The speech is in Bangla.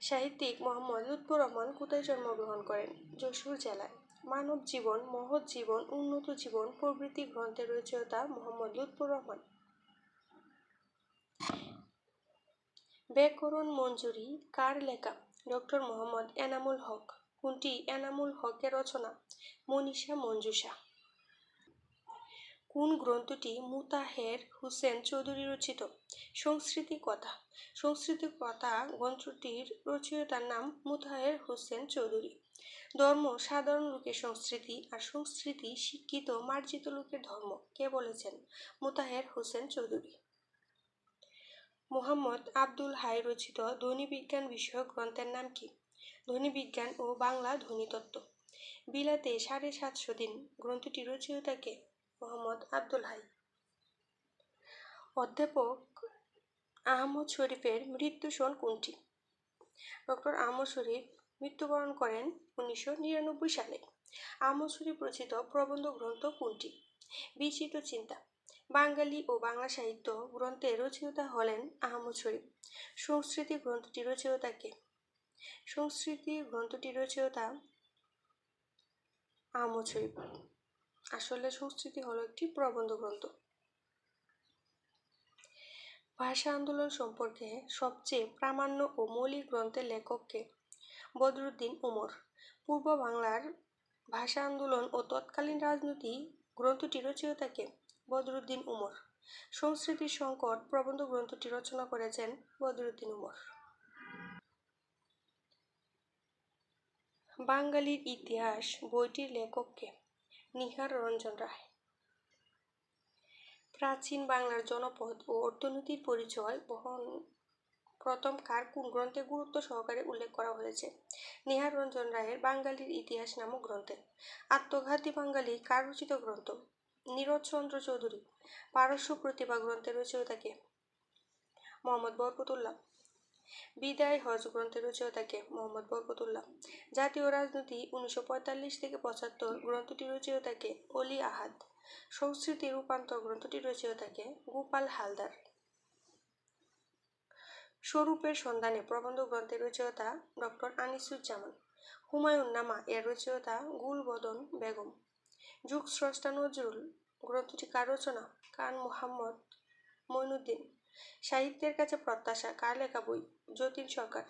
সাহিত্যিক মোহাম্মদ লুৎফর রহমান কোথায় জন্মগ্রহণ করেন? যশোর জেলায়। মানব জীবন, মহৎ জীবন, উন্নত জীবন প্রভৃতি গ্রন্থের রচয়িতা মোহাম্মদ লুৎফর রহমান। ব্যাকরণ মঞ্জুরি, কার লেখা? ডক্টর মোহাম্মদ এনামুল হক। কোনটি? এনামুল হকের রচনা। মনীষা মঞ্জুষা। কোন গ্রন্থটি মুতাহের হুসেন চৌধুরী রচিত? সংস্কৃতি কথা। সংস্কৃতি কথা গ্রন্থটির রচয়িতার নাম মুতাহের হোসেন চৌধুরী। ধর্ম সাধারণ লোকের সংস্কৃতি আর সংস্কৃতি শিক্ষিত মার্জিত লোকের ধর্ম কে বলেছেন? মুতাহের হোসেন চৌধুরী। মোহাম্মদ আব্দুল হাই রচিত ধ্বনিবিজ্ঞান বিষয়ক গ্রন্থের নাম কি? ধ্বনিবিজ্ঞান ও বাংলা ধ্বনিতত্ত্ব বিলাতে সাড়ে সাতশো দিন। গ্রন্থটি রচয়িতাকে মোহাম্মদ আব্দুল হাই। অধ্যাপক আহমদ শরীফের মৃত্যু সন কোনটি? ডক্টর আহমদ শরীফ মৃত্যুবরণ করেন উনিশশো নিরানব্বই সালে। আহমদ শরীফ রচিত প্রবন্ধ গ্রন্থ কোনটি? বিচিত্র চিন্তা। বাঙালি ও বাংলা সাহিত্য গ্রন্থের রচয়িতা হলেন আহমদ শরীফ। সংস্কৃতি গ্রন্থটি রচয়িতাকে সংস্কৃতি গ্রন্থটি রচয়িতা আহমদ শরীফ। আসলে সংস্কৃতি হলো একটি প্রবন্ধ গ্রন্থ। ভাষা আন্দোলন সম্পর্কে সবচেয়ে প্রামাণ্য ও মৌলিক গ্রন্থের লেখককে বদরুদ্দিন উমর পূর্ব বাংলার ভাষা আন্দোলন ও তৎকালীন রাজনীতি গ্রন্থটি রচয়িতাকে বদরুদ্দিন উমর সংস্কৃতির সংকট প্রবন্ধ গ্রন্থটি রচনা করেছেন বদরুদ্দিন উমর বাঙালির ইতিহাস বইটির লেখককে নিহার রঞ্জন রায়। প্রাচীন বাংলার জনপদ ও অর্থনীতির পরিচয় বহন প্রথম কার কোন গ্রন্থে গুরুত্ব সহকারে উল্লেখ করা হয়েছে? নিহার রঞ্জন রায়ের বাঙালির ইতিহাস নামক গ্রন্থে। আত্মঘাতী বাঙালি কার রচিত গ্রন্থ? নীরজচন্দ্র চৌধুরী। পারস্য প্রতিভা গ্রন্থের রচয়িতাকে মোহাম্মদ বরকতুল্লাহ। বিদায় হজ গ্রন্থের রচয়িতাকে মোহাম্মদ বরকতুল্লাহ। জাতীয় রাজনীতি উনিশশো পঁয়তাল্লিশ থেকে পঁচাত্তর গ্রন্থটি রচয়িতাকে অলি আহাদ। সংস্কৃতি রূপান্তর গ্রন্থটি রচয়িতাকে গোপাল হালদার। স্বরূপের সন্ধানে প্রবন্ধ গ্রন্থের রচয়িতা ডক্টর আনিসুজ্জামান। হুমায়ুন নামা এর রচয়িতা গুলবদন বেগম। যুগ স্রষ্টা নজরুল গ্রন্থটি কার রচনা কান মোহাম্মদ মইনুদ্দিন। সাহিত্যের কাছে প্রত্যাশা কার লেখা বই? যতীন সরকার।